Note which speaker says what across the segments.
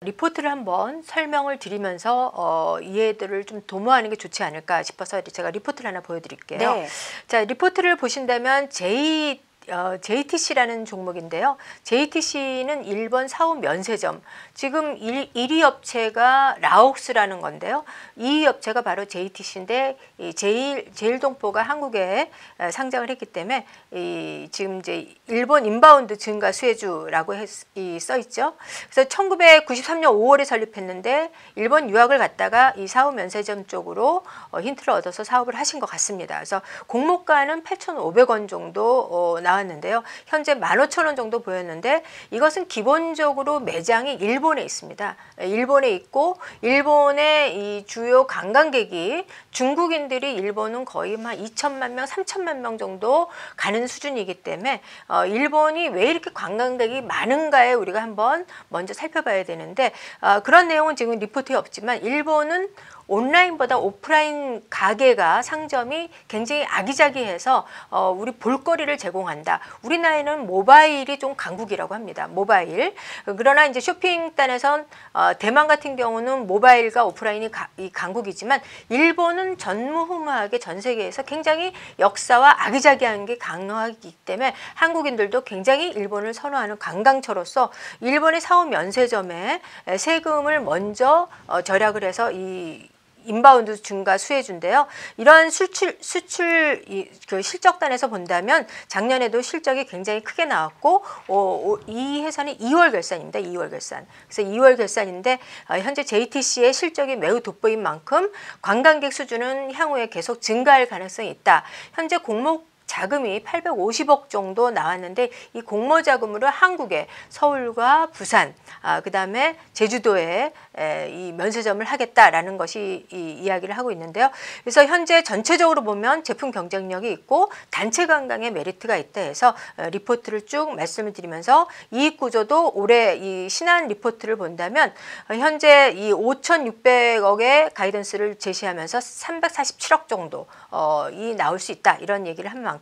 Speaker 1: 리포트를 한번 설명을 드리면서 어, 이해들을 좀 도모하는 게 좋지 않을까 싶어서 제가 리포트를 하나 보여드릴게요.
Speaker 2: 네.
Speaker 1: 자 리포트를 보신다면 J 어, JTC라는 종목인데요. JTC는 일본 사업 면세점. 지금 일 1위 업체가 라옥스라는 건데요. 2위 업체가 바로 JTC인데 이 제일 제일동포가 한국에 에, 상장을 했기 때문에 이 지금 이제 일본 인바운드 증가 수혜주라고 했, 이, 써 있죠. 그래서 1993년 5월에 설립했는데 일본 유학을 갔다가 이 사업 면세점 쪽으로 어, 힌트를 얻어서 사업을 하신 것 같습니다. 그래서 공모가는 8,500원 정도 어, 나 왔는데요. 현재 15,000원 정도 보였는데 이것은 기본적으로 매장이 일본에 있습니다. 일본에 있고 일본의 이 주요 관광객이 중국인들이 일본은 거의 한 2천만 명, 3천만 명 정도 가는 수준이기 때문에 어, 일본이 왜 이렇게 관광객이 많은가에 우리가 한번 먼저 살펴봐야 되는데 어, 그런 내용은 지금 리포트에 없지만 일본은 온라인보다 오프라인 가게가 상점이 굉장히 아기자기해서 어, 우리 볼거리를 제공한다. 우리 나이는 모바일이 좀 강국이라고 합니다. 모바일. 그러나 이제 쇼핑단에선 어, 대만 같은 경우는 모바일과 오프라인이 가, 이 강국이지만 일본은 전무후무하게 전 세계에서 굉장히 역사와 아기자기한 게 강하기 때문에 한국인들도 굉장히 일본을 선호하는 관광처로서 일본의 사업 면세점에 세금을 먼저 어, 절약을 해서 이 인바운드 증가 수혜주인데요. 이러한 수출 수출 이, 그 실적단에서 본다면 작년에도 실적이 굉장히 크게 나왔고 어, 이 회사는 2월 결산입니다. 2월 결산. 그래서 2월 결산인데 어, 현재 JTC의 실적이 매우 돋보인 만큼 관광객 수준은 향후에 계속 증가할 가능성이 있다. 현재 공목 자금이 850억 정도 나왔는데 이 공모 자금으로 한국에 서울과 부산, 아, 그다음에 제주도에 에, 이 면세점을 하겠다라는 것이 이 이야기를 하고 있는데요. 그래서 현재 전체적으로 보면 제품 경쟁력이 있고 단체 관광의 메리트가 있다 해서 어, 리포트를 쭉 말씀을 드리면서 이익 구조도 올해 이 신한 리포트를 본다면 어, 현재 이 5,600억의 가이던스를 제시하면서 347억 정도 어, 이 나올 수 있다 이런 얘기를 한 만큼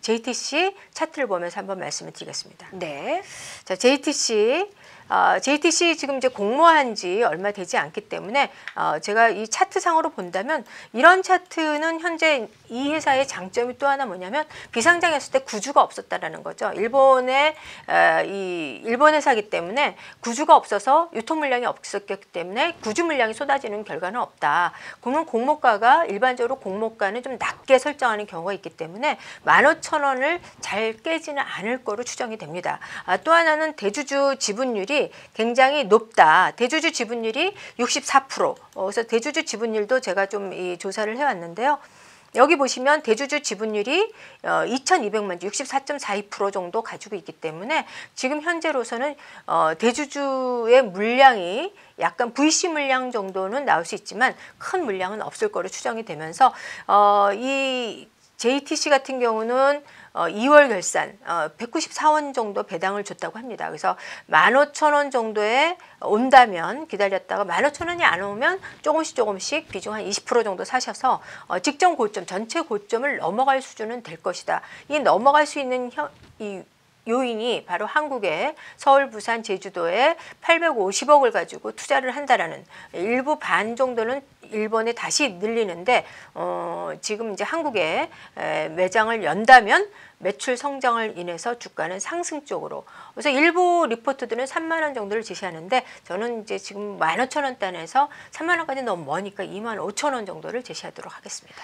Speaker 1: JTC 차트를 보면서 한번 말씀을 드리겠습니다.
Speaker 2: 네.
Speaker 1: 자, JTC 어, JTC 지금 이제 공모한 지 얼마 되지 않기 때문에 어, 제가 이 차트상으로 본다면 이런 차트는 현재 이 회사의 장점이 또 하나 뭐냐면 비상장했을 때 구주가 없었다라는 거죠. 일본의 어, 이 일본 회사기 때문에 구주가 없어서 유통 물량이 없었기 때문에 구주 물량이 쏟아지는 결과는 없다. 그러면 공모가가 일반적으로 공모가는 좀 낮게 설정하는 경우가 있기 때문에 15,000원을 잘 깨지는 않을 거로 추정이 됩니다. 아, 또 하나는 대주주 지분율이 굉장히 높다. 대주주 지분율이 64%. 어, 그래서 대주주 지분율도 제가 좀 이 조사를 해왔는데요. 여기 보시면 대주주 지분율이 2,200만 주, 64.42% 정도 가지고 있기 때문에 지금 현재로서는 어, 대주주의 물량이 약간 VC 물량 정도는 나올 수 있지만 큰 물량은 없을 거로 추정이 되면서 어, 이 JTC 같은 경우는 어, 2월 결산 어, 194원 정도 배당을 줬다고 합니다. 그래서 15,000원 정도에 온다면 기다렸다가 15,000원이 안 오면 조금씩 조금씩 비중 한 20% 정도 사셔서 어, 직전 고점 전체 고점을 넘어갈 수준은 될 것이다. 이 넘어갈 수 있는 현, 이 요인이 바로 한국의 서울, 부산, 제주도에 850억을 가지고 투자를 한다라는 일부 반 정도는 일본에 다시 늘리는데 어, 지금 이제 한국에 에, 매장을 연다면 매출 성장을 인해서 주가는 상승 쪽으로 그래서 일부 리포트들은 3만 원 정도를 제시하는데 저는 이제 지금 15,000원 단에서 3만 원까지 너무 머니까 2만 5천 원 정도를 제시하도록 하겠습니다.